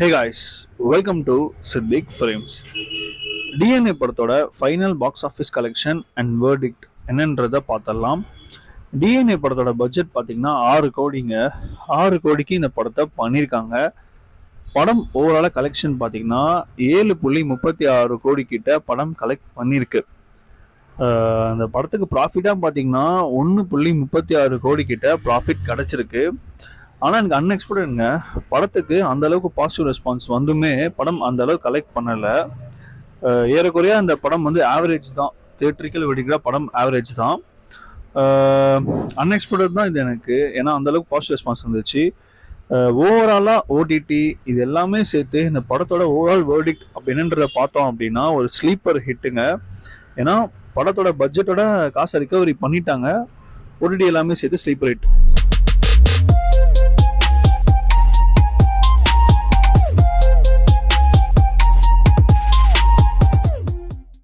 Hey guys welcome to Siddique frames DNA படத்தோட final box office collection and verdict என்னன்றதை பார்த்துடலாம். DNA படத்தோட budget பார்த்தீங்கன்னா ஆறு கோடிங்க. ஆறு கோடிக்கு இந்த படத்தை பண்ணியிருக்காங்க. படம் ஓவராலாக கலெக்ஷன் பார்த்தீங்கன்னா ஏழு புள்ளி முப்பத்தி ஆறு கோடி கிட்ட படம் கலெக்ட் பண்ணியிருக்கு. அந்த படத்துக்கு ப்ராஃபிட்டாக பார்த்தீங்கன்னா ஒன்று புள்ளி முப்பத்தி ஆறு கோடி கிட்ட ப்ராஃபிட் கிடச்சிருக்கு. ஆனால் எனக்கு அன்எக்ஸ்பெக்டடுங்க படத்துக்கு அந்த அளவுக்கு பாசிட்டிவ் ரெஸ்பான்ஸ் வந்துமே படம் அந்த அளவுக்கு கலெக்ட் பண்ணலை. ஏறக்குறைய அந்த படம் வந்து ஆவரேஜ் தான். தேட்டரிக்கல் வெடிக்கிற படம் ஆவரேஜ் தான். அன்எக்ஸ்பெக்டட் தான் இது எனக்கு. ஏன்னா அந்த அளவுக்கு பாசிட்டிவ் ரெஸ்பான்ஸ் வந்துச்சு. ஓவராலாக ஓடிடி இது எல்லாமே சேர்த்து இந்த படத்தோட ஓவரால் வேர்டிக்ட் அப்படின்றத பார்த்தோம் அப்படின்னா ஒரு ஸ்லீப்பர் ஹிட்டுங்க ஏன்னா படத்தோட பட்ஜெட்டோட காசை ரிகவரி பண்ணிட்டாங்க. ஓடிடி எல்லாமே சேர்த்து ஸ்லீப்பர் ஹிட்